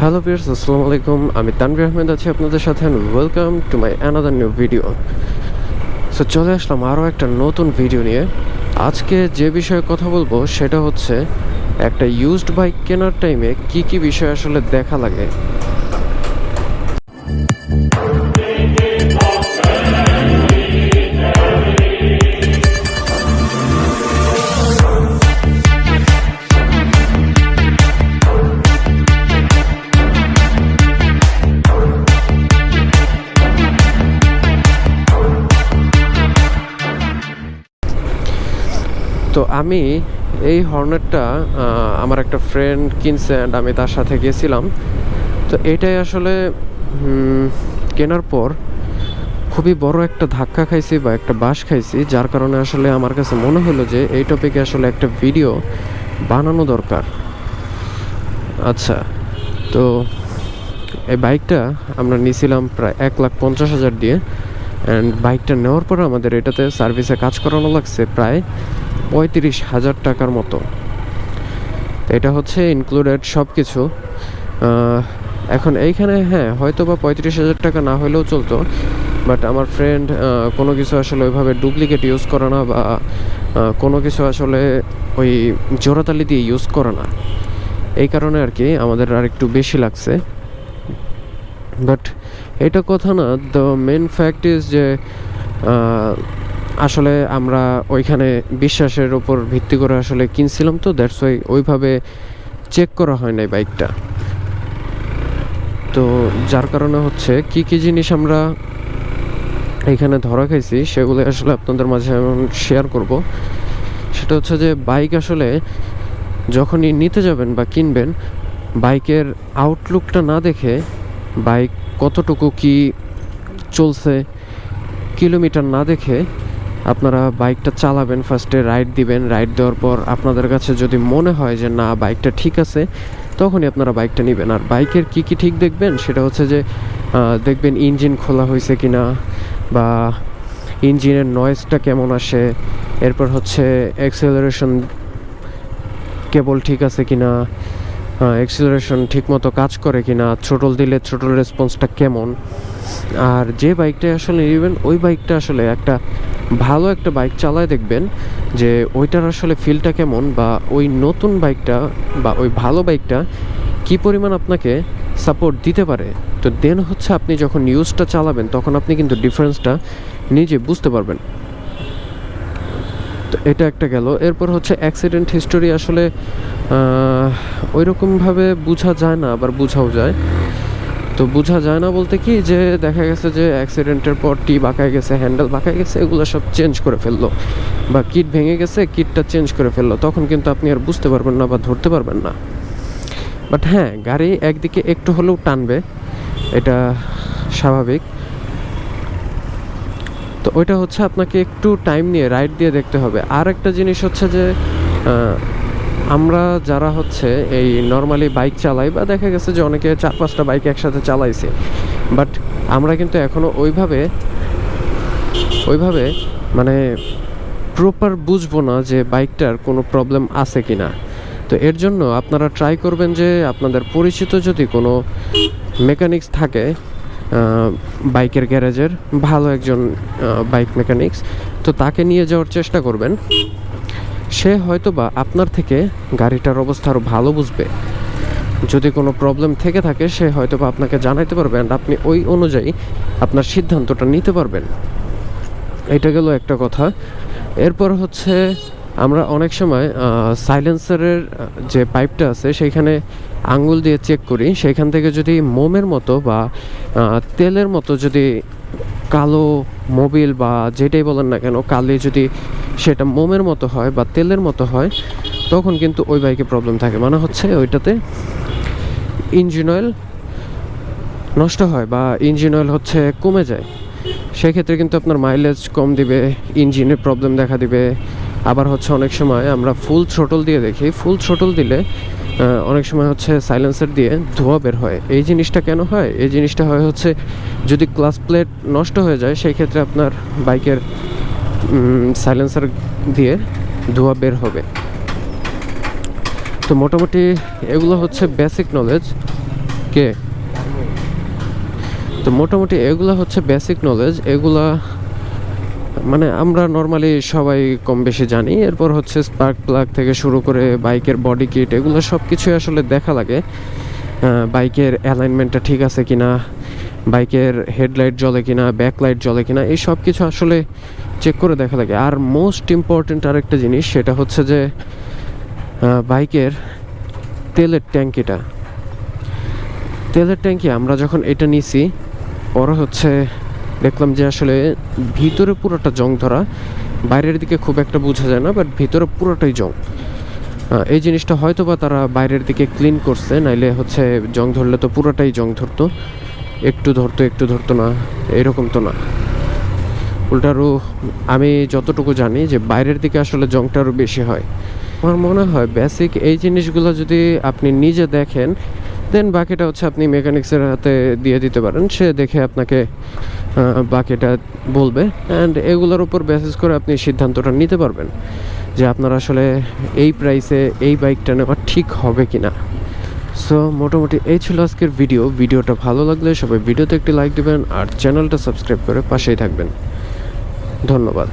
Hello viewers আসসালামু আলাইকুম আমি তানভীর আহমেদ আছি আপনাদের সাথে welcome to my another new video so চলে আসলাম আরও একটা নতুন ভিডিও নিয়ে। আজকে যে বিষয়ে কথা বলব সেটা হচ্ছে, একটা ইউজড বাইক কেনার টাইমে কি কি বিষয় আসলে দেখা লাগে। তো আমি এই হর্নেটটা আমার একটা ফ্রেন্ড কিনছে অ্যান্ড আমি তার সাথে গেছিলাম। তো এটাই আসলে কেনার পর খুবই বড় একটা ধাক্কা খাইছি বা একটা বাস খাইছি, যার কারণে আসলে আমার কাছে মনে হলো যে এই টপিকে আসলে একটা ভিডিও বানানো দরকার। আচ্ছা তো এই বাইকটা আমরা নিয়েছিলাম প্রায় এক লাখ পঞ্চাশ হাজার দিয়ে অ্যান্ড বাইকটা নেওয়ার পর আমাদের এটাতে সার্ভিসে কাজ করানো লাগছে প্রায় পঁয়ত্রিশ হাজার টাকার মতো। এটা হচ্ছে ইনক্লুডেড সব কিছু এখন এইখানে হ্যাঁ হয়তো বা পঁয়ত্রিশ হাজার টাকা না হলেও চলতো বাট আমার ফ্রেন্ড কোনো কিছু আসলে ওইভাবে ডুপ্লিকেট ইউজ করে না বা কোনো কিছু আসলে ওই জোড়াতালি দিয়ে ইউজ করে না। এই কারণে আর কি আমাদের আর একটু বেশি লাগছে। বাট এটা কথা না দ্য মেন ফ্যাক্ট ইজ যে আসলে আমরা ওইখানে বিশ্বাসের উপর ভিত্তি করে আসলে কিনছিলাম তো দ্যাটস ওয়াই ওইভাবে চেক করা হয় নাই বাইকটা। তো যার কারণে হচ্ছে কি কি জিনিস আমরা এখানে ধরা খাইছি, সেগুলো আসলে আপনাদের মাঝে শেয়ার করব। সেটা হচ্ছে যে বাইক আসলে যখনই নিতে যাবেন বা কিনবেন, বাইকের আউটলুকটা না দেখে বাইক কতটুকু কি চলছে, কিলোমিটার না দেখে আপনারা বাইকটা চালাবেন ফার্স্টে রাইড দিবেন। রাইড দেওয়ার পর আপনাদের কাছে যদি মনে হয় যে, না, বাইকটা ঠিক আছে, তখনই আপনারা বাইকটা নেবেন। আর বাইকের কি কি ঠিক দেখবেন? সেটা হচ্ছে যে দেখবেন ইঞ্জিন খোলা হয়েছে কি না বা ইঞ্জিনের নয়েজটা কেমন আসে। এরপর হচ্ছে অ্যাক্সেলারেশন কেবল ঠিক আছে কিনা এক্সিলারেশন ঠিকমতো কাজ করে কি না ছোটল দিলে ছোটল রেসপন্সটা কেমন। আর যে বাইকটা আসলে নেবেন, ওই বাইকটা আসলে একটা ভালো একটা বাইক চালায় দেখবেন যে ওইটার আসলে ফিলটা কেমন বা ওই নতুন বাইকটা বা ওই ভালো বাইকটা কি পরিমাণ আপনাকে সাপোর্ট দিতে পারে। তো দেন হচ্ছে আপনি যখন ইউজটা চালাবেন, তখন আপনি কিন্তু ডিফারেন্সটা নিজে বুঝতে পারবেন। তো এটা একটা গেল। এরপর হচ্ছে অ্যাক্সিডেন্ট হিস্টোরি আসলে ওই রকমভাবে বোঝা যায় না, আবার বোঝাও যায়। তো বোঝা যায় না বলতে কি যে দেখা গেছে যে অ্যাক্সিডেন্টের পর টি বাঁকায় গেছে হ্যান্ডেল বাঁকায় গেছে, এগুলো সব চেঞ্জ করে ফেলল। বা কিট ভেঙে গেছে কিটটা চেঞ্জ করে ফেলল। তখন কিন্তু আপনি আর বুঝতে পারবেন না বা ধরতে পারবেন না। বাট হ্যাঁ গাড়ি একদিকে একটু হলেও টানবে, এটা স্বাভাবিক। তো ওইটা হচ্ছে আপনাকে একটু টাইম নিয়ে রাইড দিয়ে দেখতে হবে। আর একটা জিনিস হচ্ছে যে আমরা যারা হচ্ছে এই নর্মালি বাইক চালাই বা দেখা গেছে যে অনেকে চার পাঁচটা বাইক একসাথে চালাইছে বাট আমরা কিন্তু এখনও ওইভাবে ওইভাবে মানে প্রপার বুঝব না যে বাইকটার কোনো প্রবলেম আছে কি না তো এর জন্য আপনারা ট্রাই করবেন যে আপনাদের পরিচিত যদি কোনো মেকানিক্স থাকে বাইকের গ্যারেজের ভালো একজন বাইক মেকানিক্স তো তাকে নিয়ে যাওয়ার চেষ্টা করবেন। সে হয়তো বা আপনার থেকে গাড়িটার অবস্থা আরও ভালো বুঝবে। যদি কোনো প্রবলেম থেকে থাকে, সে হয়তো বা আপনাকে জানাইতে পারবে and আপনি ওই অনুযায়ী আপনার সিদ্ধান্তটা নিতে পারবেন। এটা গেল একটা কথা। এরপর হচ্ছে আমরা অনেক সময় সাইলেন্সারের যে পাইপটা আছে সেইখানে আঙ্গুল দিয়ে চেক করি। সেইখান থেকে যদি মোমের মতো বা তেলের মতো যদি কালো মোবিল বা যেটাই বলেন না কেন, কালে যদি সেটা মোমের মতো হয় বা তেলের মতো হয়, তখন কিন্তু ওই বাইকে প্রবলেম থাকে। মানে হচ্ছে ওইটাতে ইঞ্জিন অয়েল নষ্ট হয় বা ইঞ্জিন অয়েল হচ্ছে কমে যায়। সেক্ষেত্রে কিন্তু আপনার মাইলেজ কম দিবে, ইঞ্জিনের প্রবলেম দেখা দিবে। আবার হচ্ছে অনেক সময় আমরা ফুল থ্রোটল দিয়ে দেখি ফুল থ্রোটল দিলে অনেক সময় হচ্ছে সাইলেন্সার দিয়ে ধোঁয়া বের হয়। এই জিনিসটা কেন হয়? এই জিনিসটা হয় হচ্ছে যদি ক্লাস প্লেট নষ্ট হয়ে যায় সেই ক্ষেত্রে আপনার বাইকের সাইলেন্সার দিয়ে ধোঁয়া বের হবে। তো মোটামুটি এগুলো হচ্ছে বেসিক নলেজ কে? তো মোটামুটি এগুলো হচ্ছে বেসিক নলেজ এগুলা মানে আমরা নর্মালি সবাই কম বেশি জানি। এরপর হচ্ছে স্পার্ক প্লাগ থেকে শুরু করে বাইকের বডি কিট এগুলো সব কিছুই আসলে দেখা লাগে। বাইকের অ্যালাইনমেন্টটা ঠিক আছে কিনা বাইকের হেডলাইট জ্বলে কিনা ব্যাকলাইট জ্বলে কিনা, এই সব কিছু আসলে চেক করে দেখা লাগে আর মোস্ট ইম্পর্ট্যান্ট আরেকটা জিনিস, সেটা হচ্ছে যে বাইকের তেলের ট্যাঙ্কিটা। তেলের ট্যাঙ্কি আমরা যখন এটা নিছি পরে হচ্ছে দেখলাম যে আসলে ভিতরে পুরোটা জং ধরা, বাইরের দিকে খুব একটা বোঝা যায় না বাট ভিতরে পুরোটাই জং। এই জিনিসটা হয়তো বা তারা বাইরের দিকে ক্লিন করছে, নাইলে হচ্ছে জং ধরলে তো পুরোটাই জং ধরতো। একটু ধরতো একটু ধরতো না, এরকম তো না। উল্টারও আমি যতটুকু জানি যে বাইরের দিকে আসলে জংটা আরও বেশি হয়। আমার মনে হয় বেসিক এই জিনিসগুলো যদি আপনি নিজে দেখেন দেন বাকিটা হচ্ছে আপনি মেকানিক্সের হাতে দিয়ে দিতে পারেন। সে দেখে আপনাকে বাকিটা বলবে অ্যান্ড এগুলোর উপর বেসিস করে আপনি সিদ্ধান্তটা নিতে পারবেন যে আপনার আসলে এই প্রাইসে এই বাইকটা নেওয়া ঠিক হবে কি না সো মোটামুটি এই ছিল আজকের ভিডিও ভিডিওটা ভালো লাগলে সবাই ভিডিওতে একটি লাইক দিবেন আর চ্যানেলটা সাবস্ক্রাইব করে পাশেই থাকবেন। ধন্যবাদ।